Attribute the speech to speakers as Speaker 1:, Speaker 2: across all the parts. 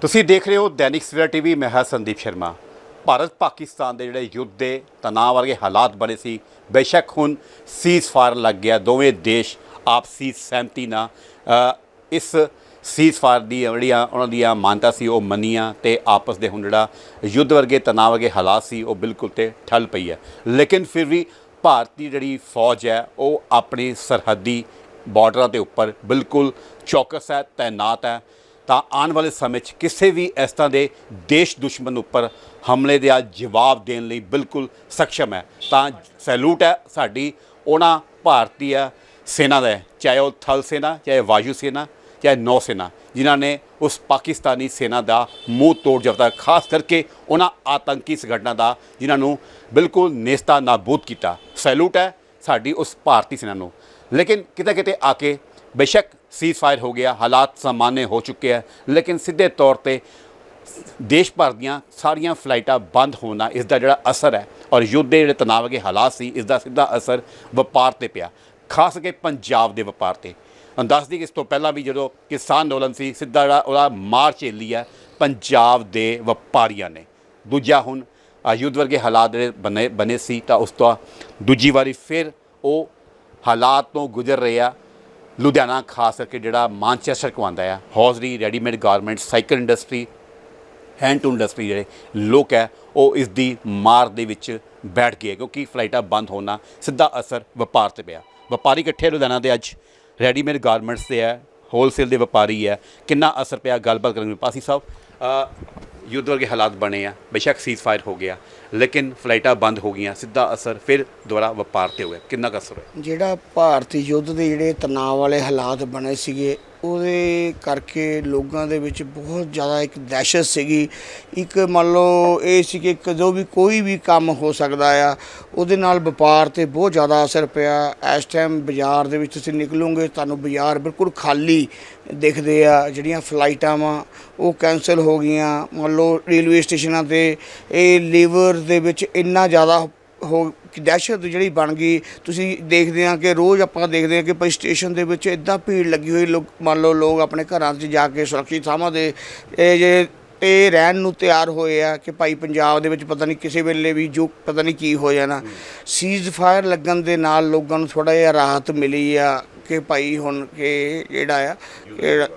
Speaker 1: ਤੁਸੀਂ ਦੇਖ ਰਹੇ ਹੋ ਦੈਨਿਕ ਸਵੇਰਾ ਟੀਵੀ ਮੈਂ ਹਾਂ ਸੰਦੀਪ ਸ਼ਰਮਾ। ਭਾਰਤ ਪਾਕਿਸਤਾਨ ਦੇ ਜਿਹੜੇ ਯੁੱਧ ਦੇ ਤਣਾਅ ਵਰਗੇ ਹਾਲਾਤ ਬਣੇ ਸੀ ਬੇਸ਼ੱਕ ਹੁਣ ਸੀਜ਼ਫਾਇਰ ਲੱਗ ਗਿਆ ਦੋਵੇਂ ਦੇਸ਼ ਆਪਸੀ ਸਹਿਮਤੀ ਨਾਲ ਅ, ਇਸ ਸੀਜ਼ਫਾਇਰ ਦੀ ਜਿਹੜੀਆਂ ਉਹਨਾਂ ਦੀਆਂ ਮਾਨਤਾ ਸੀ ਉਹ ਮੰਨੀਆਂ ਤੇ ਆਪਸ ਦੇ ਹੁਣ ਜਿਹੜਾ ਯੁੱਧ ਵਰਗੇ ਤਣਾਅ ਵਰਗੇ ਹਾਲਾਤ ਸੀ ਉਹ ਬਿਲਕੁਲ ਤੇ ਠੱਲ ਪਈ ਹੈ। ਲੇਕਿਨ ਫਿਰ ਵੀ ਭਾਰਤੀ ਜਿਹੜੀ ਫੌਜ ਹੈ ਉਹ ਆਪਣੀ ਸਰਹੱਦੀ ਬਾਰਡਰਾਂ ਦੇ ਉੱਪਰ ਬਿਲਕੁਲ ਚੌਕਸ ਹੈ ਤਾਇਨਾਤ ਹੈ। ਤਾਂ ਆਉਣ ਵਾਲੇ ਸਮੇਂ 'ਚ ਕਿਸੇ ਵੀ ਇਸ ਤਰ੍ਹਾਂ ਦੇ ਦੇਸ਼ ਦੁਸ਼ਮਣ ਉੱਪਰ ਹਮਲੇ ਦਾ ਜਵਾਬ ਦੇਣ ਲਈ ਬਿਲਕੁਲ ਸક્ષਮ ਹੈ। ਤਾਂ ਸੈਲੂਟ ਹੈ ਸਾਡੀ ਉਹਨਾਂ ਭਾਰਤੀ ਸੈਨਾ ਦਾ ਹੈ, ਚਾਹੇ ਉਹ ਥਲ ਸੈਨਾ ਚਾਹੇ ਵਾਯੂ ਸੈਨਾ ਚਾਹੇ ਨੌ ਸੈਨਾ ਜਿਨ੍ਹਾਂ ਨੇ ਉਸ ਪਾਕਿਸਤਾਨੀ ਸੈਨਾ ਦਾ ਮੂੰਹ ਤੋੜ ਜਬਤਾ ਖਾਸ ਕਰਕੇ ਉਹਨਾਂ ਆਤੰਕੀ ਸੰਗਠਨਾਂ ਦਾ ਜਿਨ੍ਹਾਂ ਨੂੰ ਬਿਲਕੁਲ ਨੇਸਤਾ ਨਾਬੂਦ ਕੀਤਾ। ਸੈਲੂਟ ਹੈ ਸਾਡੀ ਉਸ ਭਾਰਤੀ ਸੈਨਾ ਨੂੰ। ਲੇਕਿਨ ਕਿਤੇ ਕਿਤੇ ਆ ਕੇ ਬੇਸ਼ੱਕ ਸੀਜ਼ ਫਾਇਰ ਹੋ ਗਿਆ, ਹਾਲਾਤ ਸਾਮਾन्य ਹੋ ਚੁੱਕੇ ਹੈ ਲੇਕਿਨ ਸਿੱਧੇ ਤੌਰ ਤੇ ਦੇਸ਼ ਭਰ ਦੀਆਂ ਸਾਰੀਆਂ ਫਲਾਈਟਾਂ ਬੰਦ ਹੋਣਾ ਇਸ ਦਾ ਜਿਹੜਾ ਅਸਰ ਹੈ ਔਰ ਯੁੱਧ ਦੇ ਜਿਹੜੇ ਤਣਾਅ ਵਰਗੇ ਹਾਲਾਤ ਸੀ ਇਸ ਦਾ ਸਿੱਧਾ ਅਸਰ ਵਪਾਰ ਤੇ ਪਿਆ, ਖਾਸ ਕਰਕੇ ਪੰਜਾਬ ਦੇ ਵਪਾਰ ਤੇ। ਅੰਦਾਜ਼ ਕਿ ਇਸ ਤੋਂ ਪਹਿਲਾਂ ਵੀ ਜਦੋਂ ਕਿਸਾਨ ਅੰਦੋਲਨ ਸੀ, ਸਿੱਧਾ ਜਿਹੜਾ ਉਹਦਾ ਮਾਰ ਝੇਲੀ ਹੈ, ਪੰਜਾਬ ਦੇ ਵਪਾਰੀਆਂ ਨੇ। ਦੂਜਾ ਹੁਣ ਯੁੱਧ ਵਰਗੇ ਹਾਲਾਤ ਜਿਹੜੇ ਬਣੇ ਬਣੇ ਸੀ ਤਾਂ ਉਸ ਤੋਂ ਦੂਜੀ ਵਾਰੀ ਫਿਰ ਉਹ ਹਾਲਾਤ ਤੋਂ ਗੁਜ਼ਰ ਰਹੇ ਆ ਲੁਧਿਆਣਾ, ਖਾਸ ਕਰਕੇ ਜਿਹੜਾ ਮਾਨਚੈਸਟਰ ਕਵਾਉਂਦਾ ਆ, hosiery readymade garments cycle industry hand tool industry ਜਿਹੜੇ ਲੋਕ ਹੈ, ਉਹ ਇਸ ਦੀ ਮਾਰ ਦੇ ਵਿੱਚ ਬੈਠ ਗਏ ਕਿਉਂਕਿ ਫਲਾਈਟਾਂ ਬੰਦ ਹੋਣਾ ਸਿੱਧਾ ਅਸਰ ਵਪਾਰ ਤੇ ਪਿਆ। ਵਪਾਰੀ ਇਕੱਠੇ ਲੁਧਿਆਣਾ ਦੇ ਅੱਜ ਰੈਡੀਮੇਡ ਗਾਰਮੈਂਟਸ ਤੇ ਹੈ ਹੋਲਸੇਲ ਦੇ ਵਪਾਰੀ ਹੈ, ਕਿੰਨਾ ਅਸਰ ਪਿਆ, ਗੱਲਬਾਤ ਕਰਾਂਗੇ। ਪਾਸੀ ਸਾਹਿਬ ਯੁੱਧ ਵਰਗੇ ਹਾਲਾਤ ਬਣੇ ਆ, ਬੇਸ਼ੱਕ ਸੀਜ਼ਫਾਇਰ ਹੋ ਗਿਆ। ਲੇਕਿਨ ਫਲਾਈਟਾਂ ਬੰਦ ਹੋ ਗਈਆਂ, ਸਿੱਧਾ ਅਸਰ ਫਿਰ ਦੁਬਾਰਾ ਵਪਾਰ ਤੇ ਹੋਇਆ। ਕਿੰਨਾ ਕੁ ਅਸਰ ਹੋਇਆ?
Speaker 2: ਜਿਹੜਾ ਭਾਰਤੀ ਯੁੱਧ ਦੇ ਜਿਹੜੇ ਤਣਾਅ ਵਾਲੇ ਹਾਲਾਤ ਬਣੇ ਸੀਗੇ, ਉਹਦੇ ਕਰਕੇ ਲੋਕਾਂ ਦੇ ਵਿੱਚ ਬਹੁਤ ਜ਼ਿਆਦਾ ਇੱਕ ਦਹਿਸ਼ਤ ਸੀਗੀ। ਇੱਕ ਮੰਨ ਲਓ, ਇਹ ਸੀ ਕਿ ਕਦੋਂ ਵੀ ਕੋਈ ਵੀ ਕੰਮ ਹੋ ਸਕਦਾ ਆ, ਉਹਦੇ ਨਾਲ ਵਪਾਰ ਤੇ ਬਹੁਤ ਜ਼ਿਆਦਾ ਅਸਰ ਪਿਆ। ਇਸ ਟਾਈਮ ਬਾਜ਼ਾਰ ਦੇ ਵਿੱਚ ਤੁਸੀਂ ਨਿਕਲੋਗੇ, ਤੁਹਾਨੂੰ ਬਾਜ਼ਾਰ ਬਿਲਕੁਲ ਖਾਲੀ ਦਿਖਦੇ ਆ। ਜਿਹੜੀਆਂ ਫਲਾਈਟਾਂ ਵਾ, ਉਹ ਕੈਂਸਲ ਹੋ ਗਈਆਂ। ਮੰਨ ਲਓ, ਰੇਲਵੇ ਸਟੇਸ਼ਨਾਂ ਤੇ ਇਹ ਲੀਵਰ ਦੇ ਵਿੱਚ ਇੰਨਾ ਜ਼ਿਆਦਾ ਹੋ ਕਿ ਦਹਿਸ਼ਤ ਜਿਹੜੀ ਬਣ ਗਈ। ਤੁਸੀਂ ਦੇਖਦੇ ਆ ਕਿ ਰੋਜ਼ ਆਪਾਂ ਦੇਖਦੇ ਆ ਕਿ ਭਾਈ ਸਟੇਸ਼ਨ ਦੇ ਵਿੱਚ ਇਦਾਂ ਭੀੜ ਲੱਗੀ ਹੋਈ ਲੋਕ ਮੰਨ ਲਓ ਲੋਕ ਆਪਣੇ ਘਰਾਂ 'ਚ ਜਾ ਕੇ ਸੁਰੱਖਿਅਤ ਥਾਵਾਂ ਦੇ ਇਹ ਜੇ ਇਹ ਰਹਿਣ ਨੂੰ ਤਿਆਰ ਹੋਏ ਆ ਕਿ ਭਾਈ ਪੰਜਾਬ ਦੇ ਵਿੱਚ ਪਤਾ ਨਹੀਂ ਕਿਸੇ ਵੇਲੇ ਵੀ ਜੋ ਪਤਾ ਨਹੀਂ ਕੀ ਹੋ ਜਾਣਾ। ਸੀਜ਼ ਫਾਇਰ ਲੱਗਣ ਦੇ ਨਾਲ ਲੋਕਾਂ ਨੂੰ ਥੋੜਾ ਜਿਹਾ ਰਾਹਤ ਮਿਲੀ ਆ। ਕਿ ਭਾਈ ਹੁਣ ਕਿ ਜਿਹੜਾ ਆ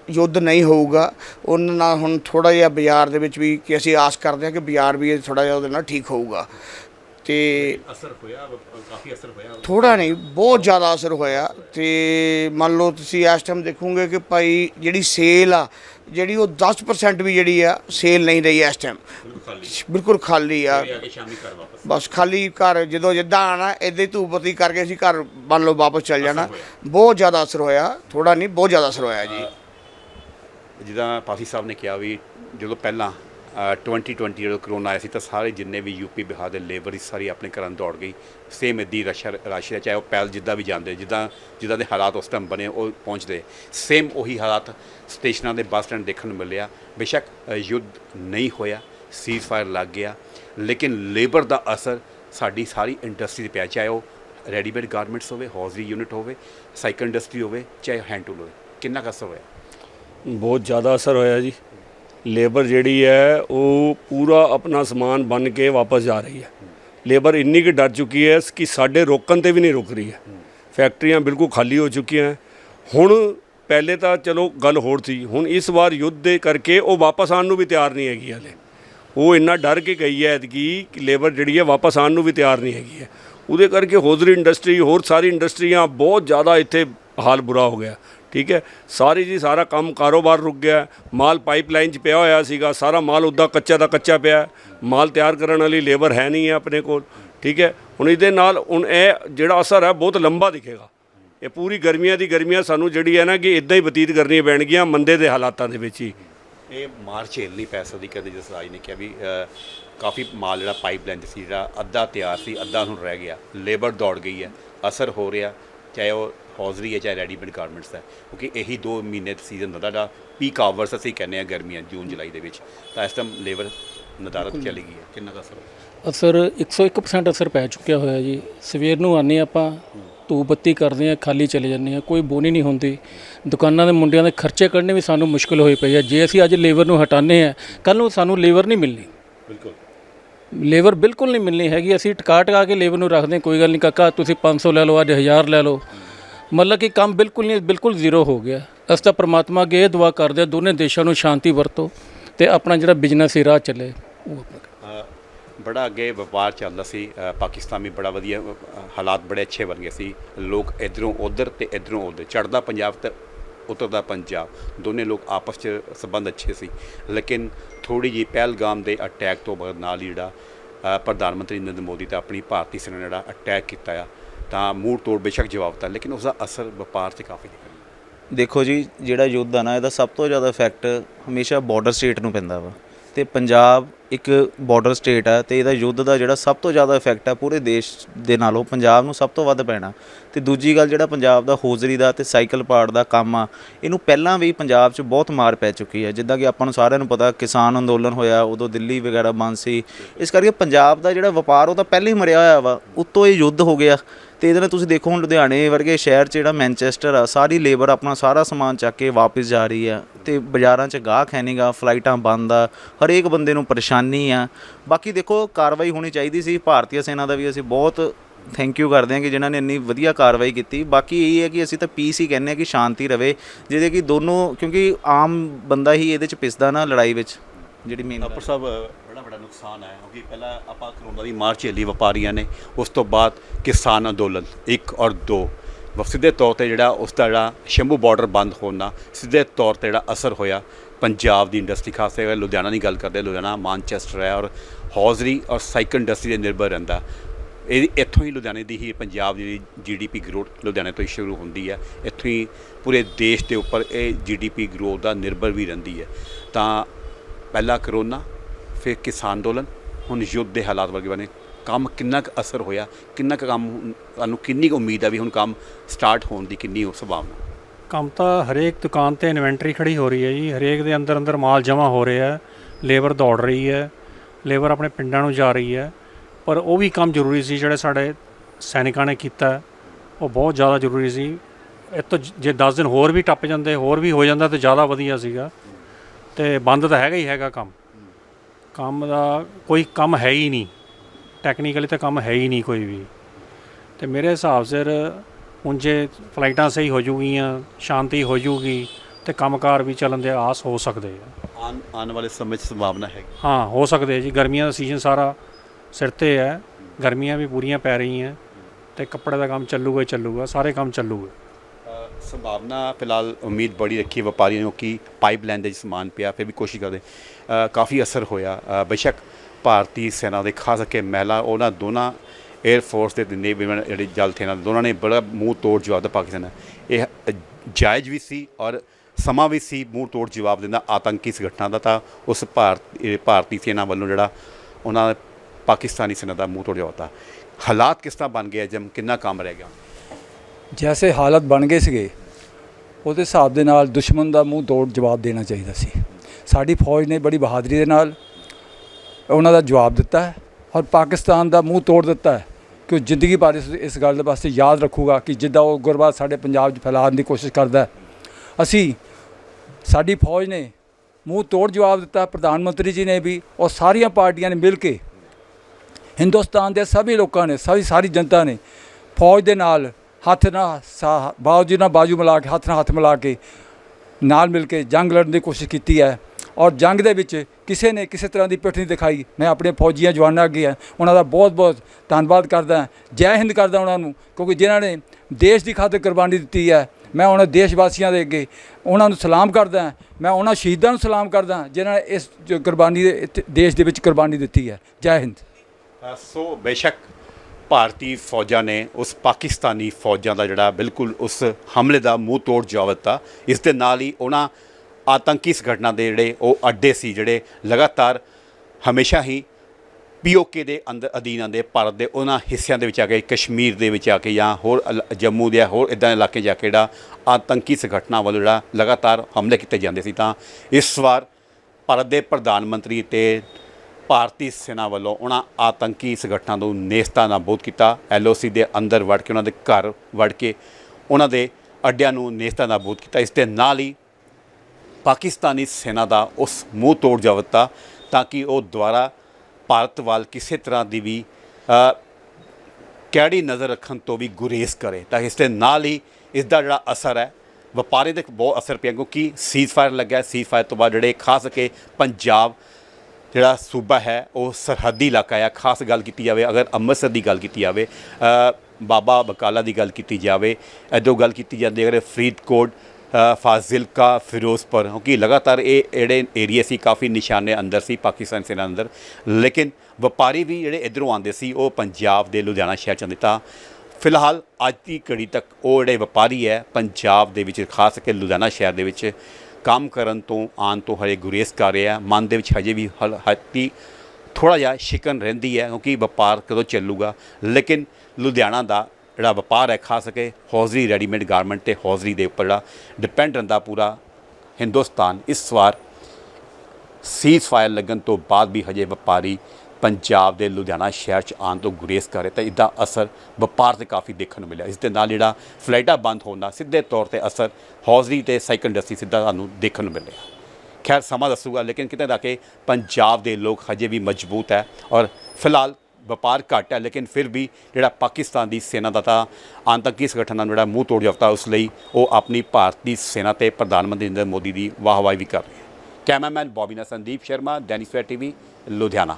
Speaker 2: ਯੁੱਧ ਨਹੀਂ ਹੋਊਗਾ, ਉਹਨਾਂ ਨਾਲ ਹੁਣ ਥੋੜਾ ਜਿਹਾ ਬਾਜ਼ਾਰ ਦੇ ਵਿੱਚ ਵੀ ਕਿ ਅਸੀਂ ਆਸ ਕਰਦੇ ਹਾਂ ਕਿ ਬਾਜ਼ਾਰ ਵੀ ਥੋੜਾ ਜਿਹਾ ਉਹਦੇ ਨਾਲ ਠੀਕ ਹੋਊਗਾ। ਤੇ
Speaker 1: ਅਸਰ ਹੋਇਆ ਕਾਫੀ ਅਸਰ ਹੋਇਆ।
Speaker 2: ਥੋੜਾ ਨਹੀਂ ਬਹੁਤ ਜ਼ਿਆਦਾ ਅਸਰ ਹੋਇਆ। ਤੇ ਮੰਨ ਲਓ ਤੁਸੀਂ ਇਸ ਟਾਈਮ ਦੇਖੋਗੇ ਕਿ ਭਾਈ ਜਿਹੜੀ ਸੇਲ ਆ ਜਿਹੜੀ ਉਹ 10% ਵੀ ਜਿਹੜੀ ਆ ਸੇਲ ਨਹੀਂ ਰਹੀ ਇਸ ਟਾਈਮ ਬਿਲਕੁਲ ਖਾਲੀ। ਆ। ਬਸ ਖਾਲੀ ਘਰ ਜਦੋਂ ਜਿੱਦਾਂ ਆਣਾ ਇਦਾਂ ਹੀ ਧੂਪ ਬੱਤੀ ਕਰਕੇ ਅਸੀਂ ਘਰ ਮੰਨ ਲਓ ਵਾਪਸ ਚੱਲ ਜਾਣਾ। ਬਹੁਤ ਜ਼ਿਆਦਾ ਅਸਰ ਹੋਇਆ। ਥੋੜਾ ਨਹੀਂ ਬਹੁਤ ਜ਼ਿਆਦਾ ਅਸਰ ਹੋਇਆ ਜੀ।
Speaker 1: ਜਿੱਦਾਂ ਪਾਸੀ ਸਾਹਿਬ ਨੇ ਕਿਹਾ ਵੀ ਜਦੋਂ ਪਹਿਲਾਂ 2020 ਜਦੋਂ ਕਰੋਨਾ ਆਇਆ ਸੀ ਤਾਂ ਸਾਰੇ ਜਿੰਨੇ ਵੀ ਯੂਪੀ ਬਿਹਾਰ ਦੇ ਲੇਬਰ ਸੀ, ਸਾਰੀ ਆਪਣੇ ਘਰਾਂ ਨੂੰ ਦੌੜ ਗਈ। ਸੇਮ ਇੱਦੀ ਰਸ਼ਾ, ਰਾਸ਼ੀ ਚਾਹੇ ਉਹ ਪੈਲ ਜਿੱਦਾਂ ਵੀ ਜਾਂਦੇ, ਜਿੱਦਾਂ ਜਿੱਦਾਂ ਦੇ ਹਾਲਾਤ ਉਸ ਟਾਈਮ ਬਣੇ, ਉਹ ਪਹੁੰਚਦੇ। ਸੇਮ ਉਹੀ ਹਾਲਾਤ ਸਟੇਸ਼ਨਾਂ ਦੇ ਬੱਸ ਸਟੈਂਡ ਦੇਖਣ ਨੂੰ ਮਿਲਿਆ। ਬੇਸ਼ੱਕ ਯੁੱਧ ਨਹੀਂ ਹੋਇਆ ਸੀਜ਼ ਫਾਇਰ ਲੱਗ ਗਿਆ। ਲੇਕਿਨ ਲੇਬਰ ਦਾ ਅਸਰ ਸਾਡੀ ਸਾਰੀ ਇੰਡਸਟਰੀ ਤੇ ਪਿਆ, ਚਾਹੇ ਉਹ ਰੈਡੀਮੇਡ ਗਾਰਮੈਂਟਸ ਹੋਵੇ ਹੌਜ਼ਰੀ ਯੂਨਿਟ ਹੋਵੇ ਸਾਈਕਲ ਇੰਡਸਟਰੀ ਹੋਵੇ, ਚਾਹੇ ਹੈਂਡ ਟੂਲ ਹੋਵੇ। ਕਿੰਨਾ ਕੁ ਅਸਰ ਹੋਇਆ?
Speaker 3: ਬਹੁਤ ਜ਼ਿਆਦਾ ਅਸਰ ਹੋਇਆ ਜੀ। ਲੇਬਰ ਜਿਹੜੀ ਹੈ, ਉਹ ਪੂਰਾ ਆਪਣਾ ਸਮਾਨ ਬਣ ਕੇ ਵਾਪਸ ਜਾ ਰਹੀ ਹੈ। ਲੇਬਰ ਇੰਨੀ ਕਿ ਡਰ ਚੁੱਕੀ ਹੈ ਕਿ ਸਾਡੇ ਰੋਕਣ ਤੇ ਵੀ ਨਹੀਂ ਰੁਕ ਰਹੀ ਹੈ। ਫੈਕਟਰੀਆਂ ਬਿਲਕੁਲ ਖਾਲੀ ਹੋ ਚੁੱਕੀਆਂ ਹੁਣ ਪਹਿਲੇ ਤਾਂ ਚਲੋ ਗੱਲ ਹੋਰ ਸੀ, ਹੁਣ ਇਸ ਵਾਰ ਯੁੱਧ ਦੇ ਕਰਕੇ ਉਹ ਵਾਪਸ ਆਉਣ ਨੂੰ ਵੀ ਤਿਆਰ ਨਹੀਂ ਹੈਗੀ ਹਲੇ। ਉਹ ਇੰਨਾ ਡਰ ਕੇ ਗਈ ਹੈ ਐਤਕੀ ਕਿ ਲੇਬਰ ਜਿਹੜੀ ਹੈ ਵਾਪਸ ਆਉਣ ਨੂੰ ਵੀ ਤਿਆਰ ਨਹੀਂ ਹੈਗੀ ਹੈ। ਉਹਦੇ ਕਰਕੇ ਹੋਜ਼ਰੀ ਇੰਡਸਟਰੀ ਹੋਰ ਸਾਰੀ ਇੰਡਸਟਰੀਆਂ ਬਹੁਤ ਜ਼ਿਆਦਾ ਇੱਥੇ ਹਾਲ ਬੁਰਾ ਹੋ ਗਿਆ। ਠੀਕ ਹੈ? ਸਾਰੀ ਜੀ ਸਾਰਾ ਕੰਮ ਕਾਰੋਬਾਰ ਰੁਕ ਗਿਆ ਮਾਲ ਪਾਈਪਲਾਈਨ 'ਚ ਪਿਆ ਹੋਇਆ ਸੀਗਾ। ਸਾਰਾ ਮਾਲ ਉੱਦਾਂ ਕੱਚਾ ਦਾ ਕੱਚਾ ਪਿਆ ਮਾਲ ਤਿਆਰ ਕਰਨ ਵਾਲੀ ਲੇਬਰ ਹੈ ਨਹੀਂ ਹੈ ਆਪਣੇ ਕੋਲ। ਠੀਕ ਹੈ? ਹੁਣ ਇਹਦੇ ਨਾਲ ਹੁਣ ਇਹ ਜਿਹੜਾ ਅਸਰ ਹੈ ਬਹੁਤ ਲੰਬਾ ਦਿਖੇਗਾ। ਇਹ ਪੂਰੀ ਗਰਮੀਆਂ ਦੀ ਗਰਮੀਆਂ ਸਾਨੂੰ ਜਿਹੜੀ ਹੈ ਨਾ ਕਿ ਇਦਾਂ ਹੀ ਬਤੀਤ ਕਰਨੀਆਂ ਪੈਣਗੀਆਂ ਮੰਦੇ ਦੇ ਹਾਲਾਤਾਂ ਦੇ ਵਿੱਚ ਹੀ।
Speaker 1: ਇਹ ਮਾਰ ਝੇਲ ਨਹੀਂ ਪੈ ਸਕਦੀ ਕਦੇ ਜਿਸ ਰਾਜ ਨੇ ਕਿਹਾ ਵੀ ਕਾਫੀ ਮਾਲ ਜਿਹੜਾ ਪਾਈਪਲਾਈਨ 'ਚ ਸੀ, ਜਿਹੜਾ ਅੱਧਾ ਤਿਆਰ ਸੀ, ਅੱਧਾ ਹੁਣ ਰਹਿ ਗਿਆ। ਲੇਬਰ ਦੌੜ ਗਈ ਹੈ। ਅਸਰ ਹੋ ਰਿਹਾ। ਚਾਹੇ ਉਹ ਹੌਜ਼ਰੀ ਹੈ ਚਾਹੇ ਰੈਡੀਮੇਡ ਗਾਰਮੈਂਟਸ ਹੈ ਕਿਉਂਕਿ ਇਹੀ 2 ਮਹੀਨੇ ਦਾ ਸੀਜ਼ਨ ਹੁੰਦਾ ਦਾ ਪੀਕ ਆਵਰਸ ਅਸੀਂ ਕਹਿੰਦੇ ਆ ਗਰਮੀਆਂ ਜੂਨ ਜੁਲਾਈ ਦੇ ਵਿੱਚ। ਤਾਂ ਇਸ ਟਾਈਮ ਲੇਬਰ ਨਦਾਰਤ ਚਲੀ ਗਈ ਹੈ। ਕਿੰਨਾ ਕੁ ਅਸਰ
Speaker 4: ਅਸਰ 101% ਅਸਰ ਪੈ ਚੁੱਕਿਆ ਹੋਇਆ ਜੀ। ਸਵੇਰ ਨੂੰ ਆਨੇ ਆਪਾਂ ਧੂਪ ਬੱਤੀ ਕਰਦੇ ਆ ਖਾਲੀ ਚਲੇ ਜਾਂਦੇ ਆ ਕੋਈ ਬੋਨੀ ਨਹੀਂ ਹੁੰਦੀ। ਦੁਕਾਨਾਂ ਦੇ ਮੁੰਡਿਆਂ ਦੇ ਖਰਚੇ ਕੱਢਣੇ ਵੀ ਸਾਨੂੰ ਮੁਸ਼ਕਲ ਹੋਈ ਪਈ ਹੈ। ਜੇ ਅਸੀਂ ਅੱਜ ਲੇਬਰ ਨੂੰ ਹਟਾਉਂਦੇ ਆ ਕੱਲ ਨੂੰ ਸਾਨੂੰ ਲੇਬਰ ਨਹੀਂ ਮਿਲਣੀ।
Speaker 1: ਬਿਲਕੁਲ।
Speaker 4: ਲੇਬਰ ਬਿਲਕੁਲ ਨਹੀਂ ਮਿਲਣੀ ਹੈਗੀ। ਅਸੀਂ ਟਕਾ ਟਕਾ ਕੇ ਲੇਬਰ ਨੂੰ ਰੱਖਦੇ ਹਾਂ, ਕੋਈ ਗੱਲ ਨਹੀਂ ਕਾਕਾ ਤੁਸੀਂ 500 ਲੈ ਲਓ ਅੱਜ 1000 ਲੈ ਲਓ। ਮਤਲਬ ਕਿ ਕੰਮ ਬਿਲਕੁਲ ਨਹੀਂ ਬਿਲਕੁਲ ਜ਼ੀਰੋ ਹੋ ਗਿਆ। ਅਸੀਂ ਤਾਂ ਪ੍ਰਮਾਤਮਾ ਅੱਗੇ ਇਹ ਦੁਆ ਕਰਦੇ ਹਾਂ ਦੋਨੇ ਦੇਸ਼ਾਂ ਨੂੰ ਸ਼ਾਂਤੀ ਵਰਤੋ ਤੇ ਆਪਣਾ ਜਿਹੜਾ ਬਿਜ਼ਨਸ ਹੀ ਰਾਹ ਚੱਲੇ। ਉਹ ਆਪਣਾ
Speaker 1: ਅ, ਬੜਾ ਅੱਗੇ ਵਪਾਰ ਚੱਲਦਾ ਸੀ। ਅ, ਪਾਕਿਸਤਾਨ ਵੀ ਬੜਾ ਵਧੀਆ ਅ, ਹਾਲਾਤ ਬੜੇ ਅੱਛੇ ਬਣ ਗਏ ਸੀ। ਲੋਕ ਇਧਰੋਂ ਉਧਰ ਤੇ ਇਧਰੋਂ ਉਧਰ ਚੜਦਾ ਪੰਜਾਬ ਤੇ ਉਤਰਦਾ ਪੰਜਾਬ ਦੋਨੇ ਲੋਕ ਆਪਸ 'ਚ ਸੰਬੰਧ ਅੱਛੇ ਸੀ। ਲੇਕਿਨ ਥੋੜੀ ਜਿਹੀ ਪਹਿਲਗਾਮ ਦੇ ਅਟੈਕ ਤੋਂ ਬਾਅਦ ਨਾਲ ਹੀ ਜਿਹੜਾ ਪ੍ਰਧਾਨ ਮੰਤਰੀ ਨਰਿੰਦਰ ਮੋਦੀ ਤੇ ਆਪਣੀ ਭਾਰਤੀ ਸੈਨਾ ਨੇ ਜਿਹੜਾ ਅਟੈਕ ਕੀਤਾ ਆ, ਤਾਂ ਮੂੜ ਤੋੜ ਬੇਸ਼ੱਕ ਜਵਾਬ ਦਿੱਤਾ, ਲੇਕਿਨ ਉਸ ਦਾ ਅਸਰ ਵਪਾਰ 'ਤੇ ਕਾਫੀ ਨਿਕਲਿਆ
Speaker 5: ਦੇਖੋ ਜੀ, ਜਿਹੜਾ ਯੁੱਧ ਆ ਨਾ, ਇਹਦਾ ਸਭ ਤੋਂ ਜ਼ਿਆਦਾ ਇਫੈਕਟ ਹਮੇਸ਼ਾ ਬਾਰਡਰ ਸਟੇਟ ਨੂੰ ਪੈਂਦਾ ਵਾ। ਤੇ ਪੰਜਾਬ ਇੱਕ ਬਾਰਡਰ ਸਟੇਟ ਆ ਤੇ ਇਹਦਾ ਯੁੱਧ ਦਾ ਜਿਹੜਾ ਸਭ ਤੋਂ ਜ਼ਿਆਦਾ ਇਫੈਕਟ ਆ ਪੂਰੇ ਦੇਸ਼ ਦੇ ਨਾਲੋਂ, ਪੰਜਾਬ ਨੂੰ ਸਭ ਤੋਂ ਵੱਧ ਪੈਣਾ। ਤੇ ਦੂਜੀ ਗੱਲ ਜਿਹੜਾ ਪੰਜਾਬ ਦਾ ਹੋਜ਼ਰੀ ਦਾ ਤੇ ਸਾਈਕਲ ਪਾੜ ਦਾ ਕੰਮ ਆ, ਇਹਨੂੰ ਪਹਿਲਾਂ ਵੀ ਪੰਜਾਬ 'ਚ ਬਹੁਤ ਮਾਰ ਪੈ ਚੁੱਕੀ ਹੈ ਜਿੱਦਾਂ ਕਿ ਆਪਾਂ ਨੂੰ ਸਾਰਿਆਂ ਨੂੰ ਪਤਾ, ਕਿਸਾਨ ਅੰਦੋਲਨ ਹੋਇਆ, ਉਦੋਂ ਦਿੱਲੀ ਵਗੈਰਾ ਬੰਦ ਸੀ। ਇਸ ਕਰਕੇ ਪੰਜਾਬ ਦਾ ਜਿਹੜਾ ਵਪਾਰ, ਉਹ ਤਾਂ ਪਹਿਲਾਂ ਹੀ ਮਰਿਆ ਹੋਇਆ ਵਾ, ਉੱਤੋਂ ਇਹ ਯੁੱਧ ਹੋ ਗਿਆ। ਤੇ ਇਹਦੇ ਨਾਲ ਤੁਸੀਂ ਦੇਖੋ ਹੁਣ ਲੁਧਿਆਣੇ ਵਰਗੇ ਸ਼ਹਿਰ 'ਚ ਜਿਹੜਾ ਮੈਨਚੈਸਟਰ ਆ, ਸਾਰੀ ਲੇਬਰ ਆਪਣਾ ਸਾਰਾ ਸਮਾਨ ਚੱਕ ਕੇ ਵਾਪਸ ਜਾ ਰਹੀ ਆ। ਤੇ ਬਾਜ਼ਾਰਾਂ 'ਚ ਗਾਹਕ ਹੈ ਨਹੀਂਗਾ ਫਲਾਈਟਾਂ ਬੰਦ ਆ, ਹਰੇਕ ਬੰਦੇ ਨੂੰ ਪਰੇਸ਼ਾਨੀ ਆ। ਬਾਕੀ ਦੇਖੋ ਕਾਰਵਾਈ ਹੋਣੀ ਚਾਹੀਦੀ ਸੀ। ਭਾਰਤੀ ਸੈਨਾ ਦਾ ਵੀ ਅਸੀਂ ਬਹੁਤ ਥੈਂਕ ਯੂ ਕਰਦੇ ਹਾਂ ਕਿ ਜਿਨ੍ਹਾਂ ਨੇ ਇੰਨੀ ਵਧੀਆ ਕਾਰਵਾਈ ਕੀਤੀ। ਬਾਕੀ ਇਹ ਹੈ ਕਿ ਅਸੀਂ ਤਾਂ ਪੀਸ ਹੀ ਕਹਿੰਦੇ ਹਾਂ ਕਿ ਸ਼ਾਂਤੀ ਰਵੇ ਜਿਹਦੇ ਕਿ ਦੋਨੋਂ ਕਿਉਂਕਿ ਆਮ ਬੰਦਾ ਹੀ ਇਹਦੇ 'ਚ ਪਿਸਦਾ ਨਾ ਲੜਾਈ ਵਿੱਚ ਜਿਹੜੀ ਮੇਨ
Speaker 1: ਡਾਕਟਰ ਸਾਹਿਬ ਬੜਾ ਬੜਾ ਨੁਕਸਾਨ ਹੈ ਕਿਉਂਕਿ ਪਹਿਲਾਂ ਆਪਾਂ ਕਰੋਨਾ ਦੀ ਮਾਰ ਝੇਲੀ ਵਪਾਰੀਆਂ ਨੇ। ਉਸ ਤੋਂ ਬਾਅਦ ਕਿਸਾਨ ਅੰਦੋਲਨ 1 ਔਰ 2 ਸਿੱਧੇ ਤੌਰ ਤੇ ਜਿਹੜਾ ਉਸ ਦਾ ਜਿਹੜਾ ਸ਼ੰਭੂ ਬਾਰਡਰ ਬੰਦ ਹੋਣਾ ਸਿੱਧੇ ਤੌਰ ਤੇ ਜਿਹੜਾ ਅਸਰ ਹੋਇਆ। ਪੰਜਾਬ ਦੀ ਇੰਡਸਟਰੀ ਖਾਸ ਕਰਕੇ ਲੁਧਿਆਣਾ ਦੀ ਗੱਲ ਕਰਦੇ ਲੁਧਿਆਣਾ ਮਾਨਚੈਸਟਰ ਹੈ ਔਰ ਹੌਜ਼ਰੀ ਔਰ ਸਾਈਕਲ ਇੰਡਸਟਰੀ ਦੇ ਨਿਰਭਰ ਰਹਿੰਦਾ। ਇਹ ਇੱਥੋਂ ਹੀ ਲੁਧਿਆਣੇ ਦੀ ਹੀ ਪੰਜਾਬ ਦੀ ਜੀਡੀਪੀ ਗਰੋਥ ਲੁਧਿਆਣੇ ਤੋਂ ਹੀ ਸ਼ੁਰੂ ਹੁੰਦੀ ਹੈ। ਇੱਥੋਂ ਹੀ ਪੂਰੇ ਦੇਸ਼ ਦੇ ਉੱਪਰ ਇਹ ਜੀਡੀਪੀ ਗਰੋਥ ਦਾ ਨਿਰਭਰ ਵੀ ਰਹਿੰਦੀ ਹੈ। ਤਾਂ ਪਹਿਲਾ ਕਰੋਨਾ ਫਿਰ ਕਿਸਾਨ ਅੰਦੋਲਨ, ਹੁਣ ਯੁੱਧ ਦੇ ਹਾਲਾਤ ਵਰਗੇ ਬਣੇ। ਕੰਮ ਕਿੰਨਾ ਕੁ ਅਸਰ ਹੋਇਆ, ਕਿੰਨਾ ਕੁ ਕੰਮ ਹੁਣ- ਤੁਹਾਨੂੰ ਕਿੰਨੀ ਕੁ ਉਮੀਦ ਆ ਵੀ ਹੁਣ ਕੰਮ ਸਟਾਰਟ ਹੋਣ ਦੀ ਕਿੰਨੀ ਉਹ ਸੰਭਾਵਨਾ।
Speaker 6: ਕੰਮ ਤਾਂ ਹਰੇਕ ਦੁਕਾਨ ਤੇ ਇਨਵੈਂਟਰੀ ਖੜੀ ਹੋ ਰਹੀ ਹੈ ਜੀ। ਹਰੇਕ ਦੇ ਅੰਦਰ ਅੰਦਰ ਮਾਲ ਜਮ੍ਹਾਂ ਹੋ ਰਿਹਾ ਹੈ। ਲੇਬਰ ਦੌੜ ਰਹੀ ਹੈ। ਲੇਬਰ ਆਪਣੇ ਪਿੰਡਾਂ ਨੂੰ ਜਾ ਰਹੀ ਹੈ। ਪਰ ਉਹ ਵੀ ਕੰਮ ਜ਼ਰੂਰੀ ਸੀ ਜਿਹੜੇ ਸਾਡੇ ਸੈਨਿਕਾਂ ਨੇ ਕੀਤਾ ਉਹ ਬਹੁਤ ਜ਼ਿਆਦਾ ਜ਼ਰੂਰੀ ਸੀ। ਇਹ ਤੋਂ ਜੇ 10 ਦਿਨ ਹੋਰ ਵੀ ਟੱਪ ਜਾਂਦੇ, ਹੋਰ ਵੀ ਹੋ ਜਾਂਦਾ ਤਾਂ ਜ਼ਿਆਦਾ ਵਧੀਆ ਸੀਗਾ। ਤੇ ਬੰਦ ਤਾਂ ਹੈਗਾ ਹੀ ਹੈਗਾ ਕੰਮ। ਕੰਮ ਦਾ ਕੋਈ ਕੰਮ ਹੈ ਹੀ ਨਹੀਂ। ਟੈਕਨੀਕਲੀ ਤਾਂ ਕੰਮ ਹੈ ਹੀ ਨਹੀਂ ਕੋਈ ਵੀ। ਤੇ ਮੇਰੇ ਹਿਸਾਬ ਸਿਰ ਹੁਣ ਜੇ ਫਲਾਈਟਾਂ ਸਹੀ ਹੋ ਜੂਗੀਆਂ ਸ਼ਾਂਤੀ ਹੋ ਜੂਗੀ ਤੇ ਕੰਮਕਾਰ ਵੀ ਚੱਲਣ ਦੇ ਆਸ ਹੋ ਸਕਦੇ ਆ।
Speaker 1: ਆਉਣ ਆਉਣ ਵਾਲੇ ਸਮੇਂ 'ਚ ਸੰਭਾਵਨਾ ਹੈ
Speaker 6: ਹਾਂ ਹੋ ਸਕਦੇ ਆ ਜੀ। ਗਰਮੀਆਂ ਦਾ ਸੀਜ਼ਨ ਸਾਰਾ ਸਿਰ ਤੇ ਹੈ ਗਰਮੀਆਂ ਵੀ ਪੂਰੀਆਂ ਪੈ ਰਹੀਆਂ। ਤੇ ਕੱਪੜੇ ਦਾ ਕੰਮ ਚੱਲੂਗਾ ਹੀ ਚੱਲੂਗਾ ਸਾਰੇ ਕੰਮ ਚੱਲੂਗਾ।
Speaker 1: ਅ, ਸੰਭਾਵਨਾ ਫਿਲਹਾਲ ਉਮੀਦ ਬੜੀ ਰੱਖੀ ਹੈ ਵਪਾਰੀਆਂ ਨੂੰ ਕਿ ਪਾਈਪਲਾਈਨ ਦੇ ਵਿੱਚ ਸਮਾਨ ਪਿਆ ਫਿਰ ਵੀ ਕੋਸ਼ਿਸ਼ ਕਰਦੇ। ਅ, ਕਾਫੀ ਅਸਰ ਹੋਇਆ। ਅ, ਬੇਸ਼ੱਕ ਭਾਰਤੀ ਸੈਨਾ ਦੇ ਖਾਸ ਕਰਕੇ ਮਹਿਲਾ ਉਹਨਾਂ ਦੋਨਾਂ 에ਅਰ ਫੋਰਸ ਦੇ ਨੇਵੀ ਜਿਹੜੇ ਜਲ ਥੇ ਨਾਲ ਦੋਨਾਂ ਨੇ ਬੜਾ ਮੂੰਹ ਤੋੜ ਜਵਾਬ ਦਿੱਤਾ ਪਾਕਿਸਤਾਨ ਇਹ ਜਾਇਜ਼ ਵੀ ਸੀ ਔਰ ਸਮਾਂ ਵੀ ਸੀ ਮੂੰਹ ਤੋੜ ਜਵਾਬ ਦਿੰਦਾ ਆਤੰਕੀ ਸੰਗਠਨਾਂ ਦਾ ਤਾਂ ਉਸ ਭਾਰਤ ਭਾਰਤੀ ਸੈਨਾ ਵੱਲੋਂ ਜਿਹੜਾ ਉਹਨਾਂ ਪਾਕਿਸਤਾਨੀ ਸੈਨਾ ਦਾ ਮੂੰਹ ਤੋੜ ਜਵਾਬ ਦਿੱਤਾ। ਹਾਲਾਤ ਕਿਸ ਤਰ੍ਹਾਂ ਬਣ ਗਏ, ਜਮ, ਕਿੰਨਾ ਕੰਮ ਰਹਿ ਗਿਆ?
Speaker 7: ਜੈਸੇ ਹਾਲਤ ਬਣ ਗਏ ਸੀਗੇ, ਉਹਦੇ ਹਿਸਾਬ ਦੇ ਨਾਲ ਦੁਸ਼ਮਣ ਦਾ ਮੂੰਹ ਤੋੜ ਜਵਾਬ ਦੇਣਾ ਚਾਹੀਦਾ ਸੀ। ਸਾਡੀ ਫੌਜ ਨੇ ਬੜੀ ਬਹਾਦਰੀ ਦੇ ਨਾਲ ਉਹਨਾਂ ਦਾ ਜਵਾਬ ਦਿੱਤਾ ਹੈ ਔਰ ਪਾਕਿਸਤਾਨ ਦਾ ਮੂੰਹ ਤੋੜ ਦਿੱਤਾ ਹੈ। ਕਿ ਉਹ ਜ਼ਿੰਦਗੀ ਭਰ ਇਸ ਇਸ ਗੱਲ ਦੇ ਵਾਸਤੇ ਯਾਦ ਰੱਖੂਗਾ ਕਿ ਜਿੱਦਾਂ ਉਹ ਗੁਰਬਾਤ ਸਾਡੇ ਪੰਜਾਬ 'ਚ ਫੈਲਾਉਣ ਦੀ ਕੋਸ਼ਿਸ਼ ਕਰਦਾ ਅਸੀਂ ਸਾਡੀ ਫੌਜ ਨੇ ਮੂੰਹ ਤੋੜ ਜਵਾਬ ਦਿੱਤਾ, ਪ੍ਰਧਾਨ ਮੰਤਰੀ ਜੀ ਨੇ ਵੀ, ਔਰ ਸਾਰੀਆਂ ਪਾਰਟੀਆਂ ਨੇ ਮਿਲ ਕੇ ਹਿੰਦੁਸਤਾਨ ਦੇ ਸਭੀ ਲੋਕਾਂ ਨੇ ਸਾਰੀ ਸਾਰੀ ਜਨਤਾ ਨੇ ਫੌਜ ਦੇ ਨਾਲ ਹੱਥ ਨਾਲ ਬਾਜੂ ਨਾਲ ਬਾਜੂ ਮਿਲਾ ਕੇ, ਹੱਥ ਨਾਲ ਹੱਥ ਮਿਲਾ ਕੇ ਨਾਲ ਮਿਲ ਕੇ ਜੰਗ ਲੜਨ ਦੀ ਕੋਸ਼ਿਸ਼ ਕੀਤੀ ਹੈ। ਔਰ ਜੰਗ ਦੇ ਵਿੱਚ ਕਿਸੇ ਨੇ ਕਿਸੇ ਤਰ੍ਹਾਂ ਦੀ ਪਿੱਠ ਨਹੀਂ ਦਿਖਾਈ। ਮੈਂ ਆਪਣੇ ਫੌਜੀਆਂ ਜਵਾਨਾਂ ਅੱਗੇ ਹੈ। ਉਹਨਾਂ ਦਾ ਬਹੁਤ ਬਹੁਤ ਧੰਨਵਾਦ ਕਰਦਾ ਜੈ ਹਿੰਦ ਕਰਦਾ ਉਹਨਾਂ ਨੂੰ, ਕਿਉਂਕਿ ਜਿਨ੍ਹਾਂ ਨੇ ਦੇਸ਼ ਦੀ ਖਾਤਰ ਕੁਰਬਾਨੀ ਦਿੱਤੀ ਹੈ, ਮੈਂ ਉਹਨਾਂ ਦੇਸ਼ ਵਾਸੀਆਂ ਦੇ ਅੱਗੇ ਉਹਨਾਂ ਨੂੰ ਸਲਾਮ ਕਰਦਾ ਮੈਂ ਉਹਨਾਂ ਸ਼ਹੀਦਾਂ ਨੂੰ ਸਲਾਮ ਕਰਦਾ ਜਿਨ੍ਹਾਂ ਨੇ ਇਸ ਕੁਰਬਾਨੀ ਦੇ ਇੱਥੇ ਦੇਸ਼ ਦੇ ਵਿੱਚ ਕੁਰਬਾਨੀ ਦਿੱਤੀ ਹੈ। ਜੈ ਹਿੰਦ।
Speaker 1: ਸੋ ਬੇਸ਼ੱਕ ਭਾਰਤੀ ਫੌਜਾਂ ਨੇ ਉਸ ਪਾਕਿਸਤਾਨੀ ਫੌਜਾਂ ਦਾ ਜਿਹੜਾ ਬਿਲਕੁਲ ਉਸ ਹਮਲੇ ਦਾ ਮੂੰਹ ਤੋੜ ਜਵਾਬ ਦਿੱਤਾ। ਇਸ ਦੇ ਨਾਲ ਹੀ ਉਹਨਾਂ ਆਤੰਕੀ ਸੰਗਠਨਾਂ ਦੇ ਜਿਹੜੇ ਉਹ ਅੱਡੇ ਸੀ, ਜਿਹੜੇ ਲਗਾਤਾਰ ਹਮੇਸ਼ਾ ਹੀ ਪੀਓਕੇ ਦੇ ਅੰਦਰ ਅਧੀਨ ਆਉਂਦੇ, ਭਾਰਤ ਦੇ ਉਹਨਾਂ ਹਿੱਸਿਆਂ ਦੇ ਵਿੱਚ ਆ ਕੇ, ਕਸ਼ਮੀਰ ਦੇ ਵਿੱਚ ਆ ਕੇ ਜਾਂ ਹੋਰ ਇਲ- ਜੰਮੂ ਦੇ ਹੋਰ ਇਦਾਂ ਦੇ ਇਲਾਕੇ ਜਾ ਕੇ ਜਿਹੜਾ ਆਤੰਕੀ ਸੰਗਠਨਾਂ ਵੱਲੋਂ ਜਿਹੜਾ ਲਗਾਤਾਰ ਹਮਲੇ ਕੀਤੇ ਜਾਂਦੇ ਸੀ। ਤਾਂ ਇਸ ਵਾਰ ਭਾਰਤ ਦੇ ਪ੍ਰਧਾਨ ਮੰਤਰੀ ਤੇ ਭਾਰਤੀ ਸੈਨਾ ਵੱਲੋਂ ਉਹਨਾਂ ਆਤੰਕੀ ਸੰਗਠਨਾਂ ਨੂੰ ਨੇਸਤਾ ਨਾਬੂਦ ਕੀਤਾ। ਐਲਓਸੀ ਦੇ ਅੰਦਰ ਵੜ ਕੇ, ਉਹਨਾਂ ਦੇ ਘਰ ਵੜ ਕੇ ਉਹਨਾਂ ਦੇ ਅੱਡਿਆਂ ਨੂੰ ਨੇਸਤਾ ਨਾਬੂਦ ਕੀਤਾ। ਇਸ ਦੇ ਨਾਲ ਹੀ ਪਾਕਿਸਤਾਨੀ ਸੈਨਾ ਦਾ ਉਸ ਮੂੰਹ ਤੋੜ ਜਵਾਬ ਦਿੱਤਾ ਤਾਂ ਕਿ ਉਹ ਦੁਬਾਰਾ ਭਾਰਤ ਵੱਲ ਕਿਸੇ ਤਰ੍ਹਾਂ ਦੀ ਵੀ ਅ, ਕਿਹੜੀ ਨਜ਼ਰ ਰੱਖਣ ਤੋਂ ਵੀ ਗੁਰੇਜ਼ ਕਰੇ। ਤਾਂ ਇਸ ਦੇ ਨਾਲ ਹੀ ਇਸ ਦਾ ਜਿਹੜਾ ਅਸਰ ਹੈ ਵਪਾਰੀ ਦੇ ਬਹੁਤ ਅਸਰ ਪਿਆ ਕਿਉਂਕਿ ਸੀਜ਼ਫਾਇਰ ਲੱਗਿਆ। ਸੀਜ਼ਫਾਇਰ ਤੋਂ ਬਾਅਦ ਜਿਹੜੇ ਖਾਸ ਕਰਕੇ ਪੰਜਾਬ ਜਿਹੜਾ ਸੂਬਾ ਹੈ ਉਹ ਸਰਹੱਦੀ ਇਲਾਕਾ ਹੈ। ਖਾਸ ਗੱਲ ਕੀਤੀ ਜਾਵੇ ਅਗਰ ਅੰਮ੍ਰਿਤਸਰ ਦੀ ਗੱਲ ਕੀਤੀ ਜਾਵੇ ਬਾਬਾ ਬਕਾਲਾ ਦੀ ਗੱਲ ਕੀਤੀ ਜਾਵੇ ਇੱਧਰੋਂ ਗੱਲ ਕੀਤੀ ਜਾਂਦੀ ਹੈ ਅਗਰ ਫਰੀਦਕੋਟ ਫਾਜ਼ਿਲਕਾ, ਫਿਰੋਜ਼ਪੁਰ, ਕਿਉਂਕਿ ਲਗਾਤਾਰ ਇਹ ਜਿਹੜੇ ਏਰੀਆ ਸੀ, ਕਾਫੀ ਨਿਸ਼ਾਨੇ ਅੰਦਰ ਸੀ, ਪਾਕਿਸਤਾਨ ਸੈਨਾ ਅੰਦਰ। ਲੇਕਿਨ ਵਪਾਰੀ ਵੀ ਜਿਹੜੇ ਇਧਰੋਂ ਆਉਂਦੇ ਸੀ, ਉਹ ਪੰਜਾਬ ਦੇ ਲੁਧਿਆਣਾ ਸ਼ਹਿਰ ਚ ਆਉਂਦੇ ਤਾਂ ਫਿਲਹਾਲ ਅੱਜ ਦੀ ਘੜੀ ਤੱਕ ਉਹ ਜਿਹੜੇ ਵਪਾਰੀ ਹੈ, ਪੰਜਾਬ ਦੇ ਵਿੱਚ, ਖਾਸ ਕਰਕੇ ਲੁਧਿਆਣਾ ਸ਼ਹਿਰ ਦੇ ਵਿੱਚ ਕੰਮ ਕਰਨ ਤੋਂ, ਆਉਣ ਤੋਂ ਹਜੇ ਗੁਰੇਜ਼ ਕਰ ਰਿਹਾ ਮਨ ਦੇ ਵਿੱਚ ਹਜੇ ਵੀ ਹਲ- ਹੱਤੀ ਥੋੜਾ ਜਿਹਾ ਸ਼ਿਕਨ ਰਹਿੰਦੀ ਹੈ, ਕਿਉਂਕਿ ਵਪਾਰ ਕਦੋਂ ਚੱਲੂਗਾ। ਲੇਕਿਨ ਲੁਧਿਆਣਾ ਦਾ ਜਿਹੜਾ ਵਪਾਰ ਹੈ ਖਾ ਸਕੇ ਹੌਜ਼ਰੀ, ਰੈਡੀਮੇਡ ਗਾਰਮੈਂਟ ਤੇ ਹੌਜ਼ਰੀ ਦੇ ਉੱਪਰ ਜਿਹੜਾ ਡਿਪੈਂਡ ਰਹਿੰਦਾ ਪੂਰਾ ਹਿੰਦੁਸਤਾਨ। ਇਸ ਵਾਰ ਸੀਜ਼ ਫਾਇਰ ਲੱਗਣ ਤੋਂ ਬਾਅਦ ਵੀ ਹਜੇ ਵਪਾਰੀ ਪੰਜਾਬ ਦੇ ਲੁਧਿਆਣਾ ਸ਼ਹਿਰ ਚ ਆਉਣ ਤੋਂ ਗੁਰੇਜ਼ ਕਰ ਰਹੇ ਤਾਂ ਇਹਦਾ ਅਸਰ ਵਪਾਰ ਤੇ ਕਾਫੀ ਦੇਖਣ ਨੂੰ ਮਿਲਿਆ। ਇਸ ਦੇ ਨਾਲ ਜਿਹੜਾ ਫਲਾਈਟਾਂ ਬੰਦ ਹੋਣ ਦਾ ਸਿੱਧੇ ਤੌਰ ਤੇ ਅਸਰ ਹੌਜ਼ਰੀ ਤੇ ਸਾਈਕਲ ਇੰਡਸਟਰੀ ਸਿੱਧਾ ਸਾਨੂੰ ਦੇਖਣ ਨੂੰ ਮਿਲਿਆ। ਖੈਰ, ਸਮਾਂ ਦੱਸੂਗਾ, ਲੇਕਿਨ ਕਿਤੇ ਦਾ ਕਿ ਪੰਜਾਬ ਦੇ ਲੋਕ ਹਜੇ ਵੀ ਮਜ਼ਬੂਤ ਹੈ ਔਰ ਫਿਲਹਾਲ ਵਪਾਰ ਘੱਟ ਹੈ, ਲੇਕਿਨ ਫਿਰ ਵੀ ਜਿਹੜਾ ਪਾਕਿਸਤਾਨ ਦੀ ਸੈਨਾ ਦਾ ਤਾਂ ਆਤੰਕੀ ਸੰਗਠਨਾਂ ਨੂੰ ਜਿਹੜਾ ਮੂੰਹ ਤੋੜ ਜਫਤਾ ਉਸ ਲਈ ਉਹ ਆਪਣੀ ਭਾਰਤੀ ਸੈਨਾ ਤੇ ਪ੍ਰਧਾਨ ਮੰਤਰੀ ਨਰਿੰਦਰ ਮੋਦੀ ਦੀ ਵਾਹਵਾਹੀ ਵੀ ਕਰ ਰਹੇ ਹੈ। ਕੈਮਰਾਮੈਨ ਬੌਬੀ ਨਾਲ ਸੰਦੀਪ ਸ਼ਰਮਾ ਦੈਨਿਕ ਸਵੇਰ ਟੀਵੀ, ਲੁਧਿਆਣਾ।